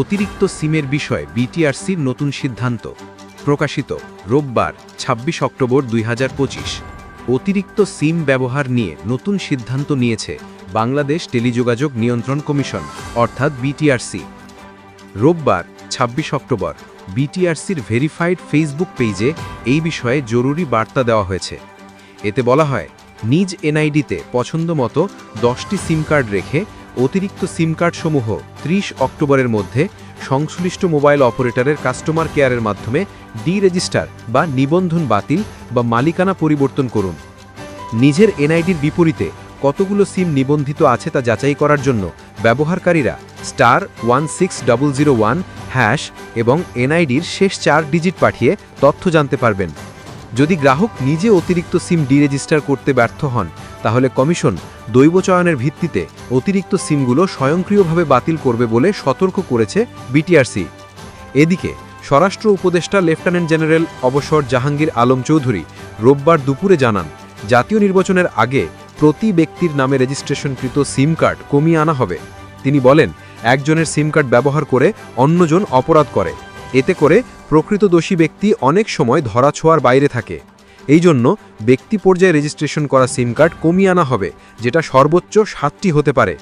অতিরিক্ত সিমের বিষয়ে বিটিআরসির নতুন সিদ্ধান্ত। প্রকাশিত রোববার ২৬ অক্টোবর দুই হাজার পঁচিশ। অতিরিক্ত সিম ব্যবহার নিয়ে নতুন সিদ্ধান্ত নিয়েছে বাংলাদেশ টেলিযোগাযোগ নিয়ন্ত্রণ কমিশন, অর্থাৎ বিটিআরসি। রোববার ২৬ অক্টোবর, বিটিআরসির ভেরিফাইড ফেসবুক পেজে এই বিষয়ে জরুরি বার্তা দেওয়া হয়েছে। এতে বলা হয়, নিজ এনআইডিতে পছন্দমতো দশটি সিম কার্ড রেখে অতিরিক্ত সিম কার্ডসমূহ ৩০ অক্টোবরের মধ্যে সংশ্লিষ্ট মোবাইল অপারেটরের কাস্টমার কেয়ারের মাধ্যমে ডি রেজিস্টার বা নিবন্ধন বাতিল বা মালিকানা পরিবর্তন করুন। নিজের এনআইডির বিপরীতে কতগুলো সিম নিবন্ধিত আছে তা যাচাই করার জন্য ব্যবহারকারীরা star one six double zero one hash এবং এনআইডির শেষ চার ডিজিট পাঠিয়ে তথ্য জানতে পারবেন। যদি গ্রাহক নিজে অতিরিক্ত সিম ডিরেজিস্টার করতে ব্যর্থ হন, তাহলে কমিশন দৈব চয়নের ভিত্তিতে অতিরিক্ত সিমগুলো স্বয়ংক্রিয়ভাবে বাতিল করবে বলে সতর্ক করেছে বিটিআরসি। এদিকে, স্বরাষ্ট্র উপদেষ্টা লেফটেন্যান্ট জেনারেল অবসর জাহাঙ্গীর আলম চৌধুরী রোববার দুপুরে জানান, জাতীয় নির্বাচনের আগে প্রতি ব্যক্তির নামে রেজিস্ট্রেশনকৃত সিম কার্ড কমিয়ে আনা হবে। তিনি বলেন, একজনের সিম কার্ড ব্যবহার করে অন্যজন অপরাধ করে। এতে করে প্রকৃত দোষী ব্যক্তি অনেক সময় ধরাছোঁয়ার বাইরে থাকে। এই জন্য ব্যক্তি পর্যায়ে রেজিস্ট্রেশন করা সিম কার্ড কমিয়ে আনা হবে, যেটা সর্বোচ্চ সাতটি হতে পারে।